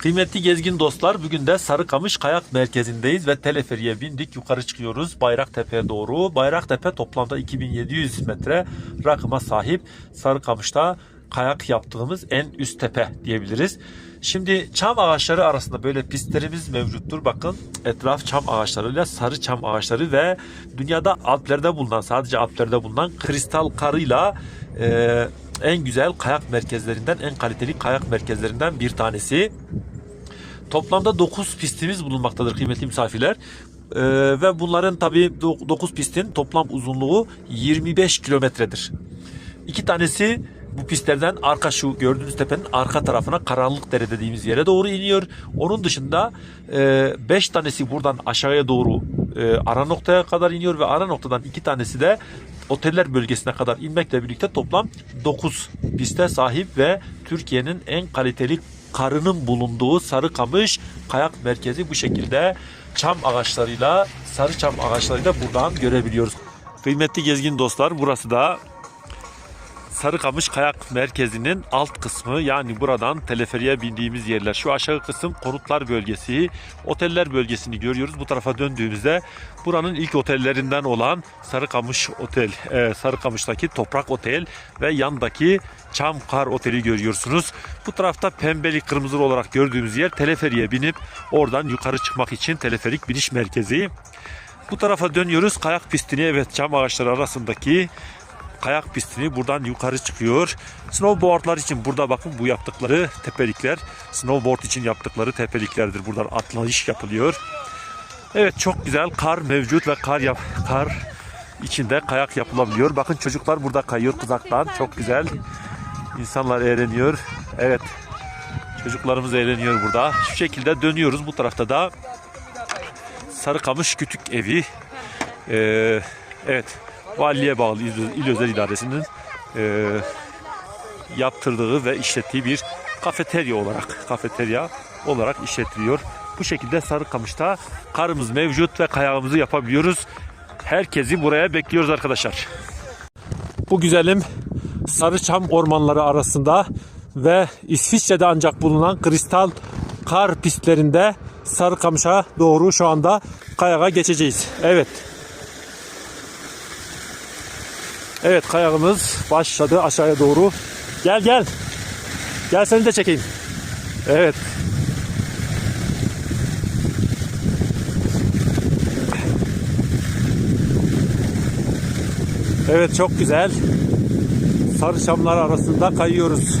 Kıymetli gezgin dostlar bugün de Sarıkamış Kayak Merkezi'ndeyiz ve teleferiye bindik yukarı çıkıyoruz Bayraktepe'ye doğru. Bayraktepe toplamda 2700 metre rakıma sahip Sarıkamış'ta kayak yaptığımız en üst tepe diyebiliriz. Şimdi çam ağaçları arasında böyle pistlerimiz mevcuttur. Bakın etraf çam ağaçlarıyla sarı çam ağaçları ve dünyada Alplerde bulunan sadece Alplerde bulunan kristal karıyla e, en güzel kayak merkezlerinden en kaliteli kayak merkezlerinden bir tanesi. Toplamda 9 pistimiz bulunmaktadır kıymetli misafirler. Ee, ve bunların tabi 9 pistin toplam uzunluğu 25 kilometredir. İki tanesi bu pistlerden arka şu gördüğünüz tepenin arka tarafına karanlık dere dediğimiz yere doğru iniyor. Onun dışında 5 tanesi buradan aşağıya doğru e, ara noktaya kadar iniyor ve ara noktadan iki tanesi de oteller bölgesine kadar inmekle birlikte toplam 9 piste sahip ve Türkiye'nin en kaliteli karının bulunduğu Sarıkamış Kayak Merkezi bu şekilde çam ağaçlarıyla, sarı çam ağaçlarıyla buradan görebiliyoruz. Kıymetli gezgin dostlar burası da Sarıkamış Kayak Merkezi'nin alt kısmı yani buradan teleferiye bindiğimiz yerler. Şu aşağı kısım konutlar bölgesi, oteller bölgesini görüyoruz. Bu tarafa döndüğümüzde buranın ilk otellerinden olan Sarıkamış Otel, e, Sarıkamış'taki Toprak Otel ve yandaki Çam Kar Oteli görüyorsunuz. Bu tarafta pembeli kırmızılı olarak gördüğümüz yer teleferiye binip oradan yukarı çıkmak için teleferik biniş merkezi. Bu tarafa dönüyoruz. Kayak pistini evet çam ağaçları arasındaki kayak pistini buradan yukarı çıkıyor. Snowboardlar için burada bakın bu yaptıkları tepelikler. Snowboard için yaptıkları tepeliklerdir. Buradan atlayış yapılıyor. Evet çok güzel kar mevcut ve kar yap kar içinde kayak yapılabiliyor. Bakın çocuklar burada kayıyor kızaktan. Çok güzel. İnsanlar eğleniyor. Evet. Çocuklarımız eğleniyor burada. Şu şekilde dönüyoruz. Bu tarafta da Sarıkamış Kütük Evi. Ee, evet. Valiliğe bağlı İl, Özel İdaresi'nin e, yaptırdığı ve işlettiği bir kafeterya olarak kafeterya olarak işletiliyor. Bu şekilde Sarıkamış'ta karımız mevcut ve kayağımızı yapabiliyoruz. Herkesi buraya bekliyoruz arkadaşlar. Bu güzelim Sarıçam ormanları arasında ve İsviçre'de ancak bulunan kristal kar pistlerinde Sarıkamış'a doğru şu anda kayağa geçeceğiz. Evet. Evet kayağımız başladı aşağıya doğru. Gel gel. Gel seni de çekeyim. Evet. Evet çok güzel. Sarı çamlar arasında kayıyoruz.